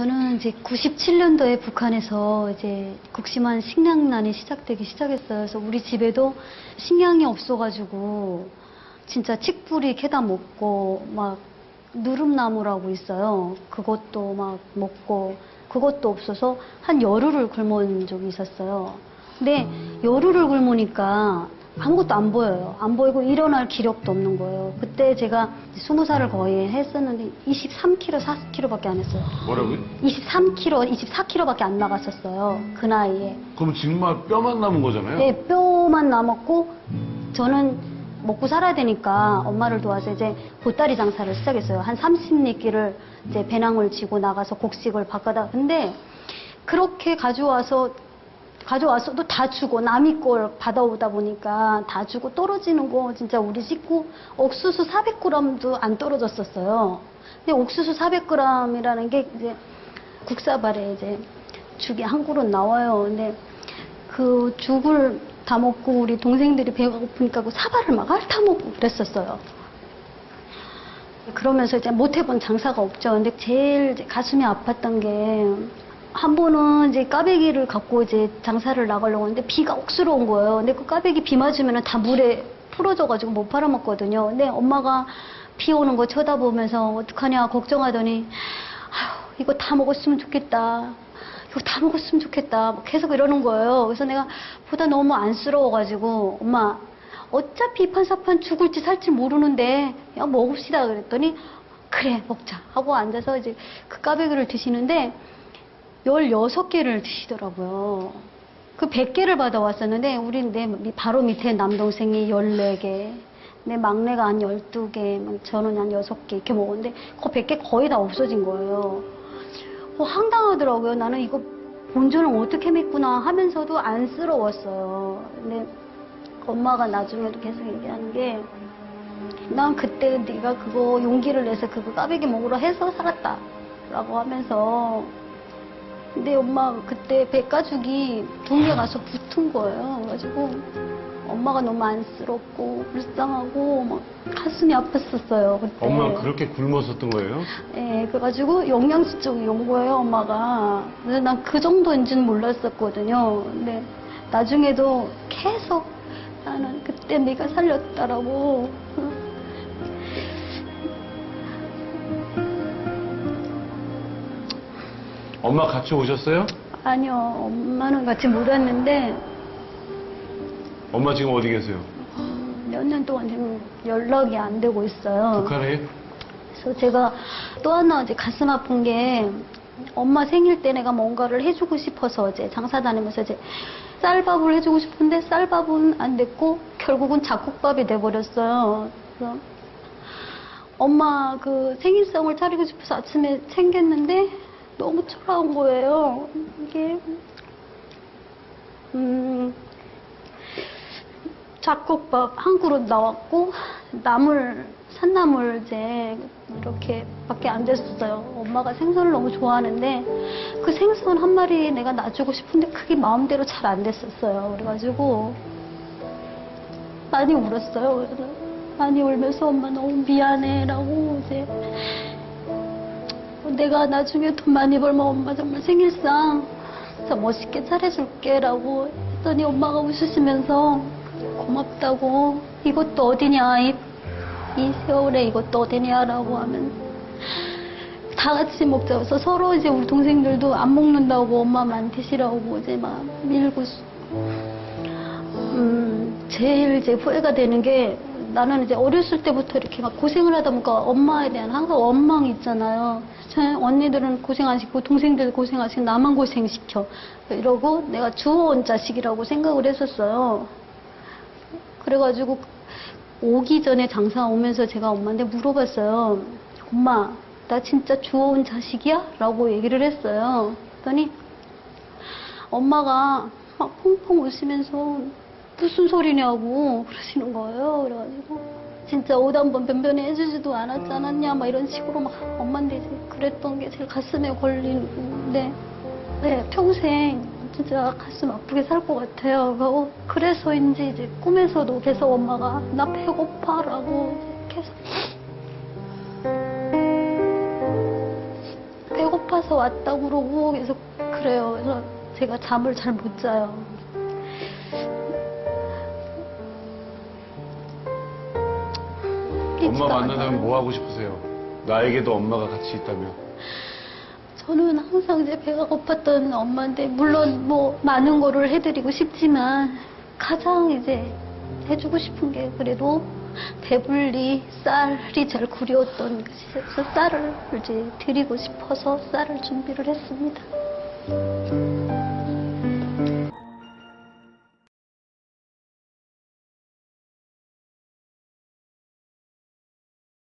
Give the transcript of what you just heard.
저는 이제 97년도에 북한에서 이제 극심한 식량난이 시작되기 시작했어요. 그래서 우리 집에도 식량이 없어가지고 진짜 칡뿌리 캐다 먹고 막 누름나무라고 있어요. 그것도 막 먹고 그것도 없어서 한 열흘을 굶은 적이 있었어요. 근데 열흘을 굶으니까 아무것도 안 보여요. 안 보이고 일어날 기력도 없는 거예요. 그때 제가 20살을 거의 했었는데 23kg, 40kg밖에 안 했어요. 뭐라고요? 23kg, 24kg밖에 안 나갔었어요. 그 나이에. 그럼 정말 뼈만 남은 거잖아요? 네, 뼈만 남았고 저는 먹고 살아야 되니까 엄마를 도와서 이제 보따리 장사를 시작했어요. 한 30리끼를 이제 배낭을 쥐고 나가서 곡식을 바꿔다. 근데 그렇게 가져와서 가져와서도 다 주고 남의 걸 받아오다 보니까 다 주고 떨어지는 거 진짜 우리 식구 옥수수 400g도 안 떨어졌었어요. 근데 옥수수 400g이라는 게 이제 국사발에 이제 죽이 한 그릇 나와요. 근데 그 죽을 다 먹고 우리 동생들이 배가 고프니까 그 사발을 막 핥아먹고 그랬었어요. 그러면서 이제 못 해본 장사가 없죠. 근데 제일 가슴이 아팠던 게 한 번은 이제 까베기를 갖고 이제 장사를 나가려고 하는데 비가 억수로 온 거예요. 근데 그 까베기 비 맞으면 다 물에 풀어져가지고 못 팔아먹거든요. 근데 엄마가 비 오는 거 쳐다보면서 어떡하냐 걱정하더니 아휴 이거 다 먹었으면 좋겠다. 이거 다 먹었으면 좋겠다. 막 계속 이러는 거예요. 그래서 내가 보다 너무 안쓰러워가지고 엄마 어차피 이판사판 죽을지 살지 모르는데 야 먹읍시다 그랬더니 그래 먹자 하고 앉아서 이제 그 까베기를 드시는데 16개를 드시더라고요. 그 100개를 받아왔었는데 우리 내 바로 밑에 남동생이 14개 내 막내가 한 12개 막 저는 한 6개 이렇게 먹었는데 그 100개 거의 다 없어진 거예요. 어, 황당하더라고요. 나는 이거 본전을 어떻게 맺구나 하면서도 안쓰러웠어요. 근데 엄마가 나중에도 계속 얘기하는 게 난 그때 네가 그거 용기를 내서 그거 까베기 먹으러 해서 살았다 라고 하면서 근데 엄마 그때 백가죽이 동네 가서 붙은 거예요. 그래가지고 엄마가 너무 안쓰럽고 불쌍하고 막 가슴이 아팠었어요. 그때. 엄마 그렇게 굶었었던 거예요? 예, 그래가지고 영양수 쪽이 온 거예요, 엄마가. 그래서 난그 정도인지는 몰랐었거든요. 근데 나중에도 계속 나는 그때 네가 살렸다라고. 엄마 같이 오셨어요? 아니요, 엄마는 같이 못 왔는데 엄마 지금 어디 계세요? 몇 년 동안 지금 연락이 안 되고 있어요. 북한에? 그래서 제가 또 하나 이제 가슴 아픈 게 엄마 생일 때 내가 뭔가를 해주고 싶어서 이제 장사 다니면서 이제 쌀밥을 해주고 싶은데 쌀밥은 안 됐고 결국은 잡곡밥이 돼버렸어요. 그래서 엄마 그 생일상을 차리고 싶어서 아침에 챙겼는데 너무 초라한 거예요. 이게 음 잡곡밥 한 그릇 나왔고 나물 산나물 이제 이렇게 밖에 안 됐어요. 엄마가 생선을 너무 좋아하는데 그 생선 한 마리 내가 놔주고 싶은데 그게 마음대로 잘 안 됐었어요. 그래가지고 많이 울었어요. 많이 울면서 엄마 너무 미안해라고 이제 내가 나중에 돈 많이 벌면 엄마 정말 생일상. 진짜 멋있게 차려줄게 라고 했더니 엄마가 웃으시면서 고맙다고. 이것도 어디냐 이, 이 세월에 이것도 어디냐 라고 하면 다 같이 먹자 그래서 서로 이제 우리 동생들도 안 먹는다고 엄마만 드시라고 이제 막 밀고 음 제일 이제 후회가 되는 게 나는 이제 어렸을 때부터 이렇게 막 고생을 하다 보니까 엄마에 대한 항상 원망이 있잖아요. 저 언니들은 고생 안 시키고 동생들 고생 안 시키고 나만 고생시켜. 이러고 내가 주워온 자식이라고 생각을 했었어요. 그래가지고 오기 전에 장사 오면서 제가 엄마한테 물어봤어요. 엄마, 나 진짜 주워온 자식이야? 라고 얘기를 했어요. 그랬더니 엄마가 막 펑펑 웃으면서 무슨 소리냐고 그러시는 거예요. 그래가지고 진짜 옷 한번 변변히 해주지도 않았지 않았냐 막 이런 식으로 막 엄마한테 그랬던 게 제일 가슴에 걸리는데 네 평생 진짜 가슴 아프게 살 것 같아요. 그래서 그래서인지 이제 꿈에서도 계속 엄마가 나 배고파라고 계속 배고파서 왔다고 그러고 계속 그래요. 그래서 제가 잠을 잘 못 자요. 엄마 잊지도 만나면 않아요. 뭐 하고 싶으세요? 나에게도 엄마가 같이 있다면. 저는 항상 이제 배가 고팠던 엄마인데 물론 뭐 많은 거를 해드리고 싶지만 가장 이제 해주고 싶은 게 그래도 배불리 쌀이 제일 그리웠던 것이 그래서 쌀을 이제 드리고 싶어서 쌀을 준비를 했습니다.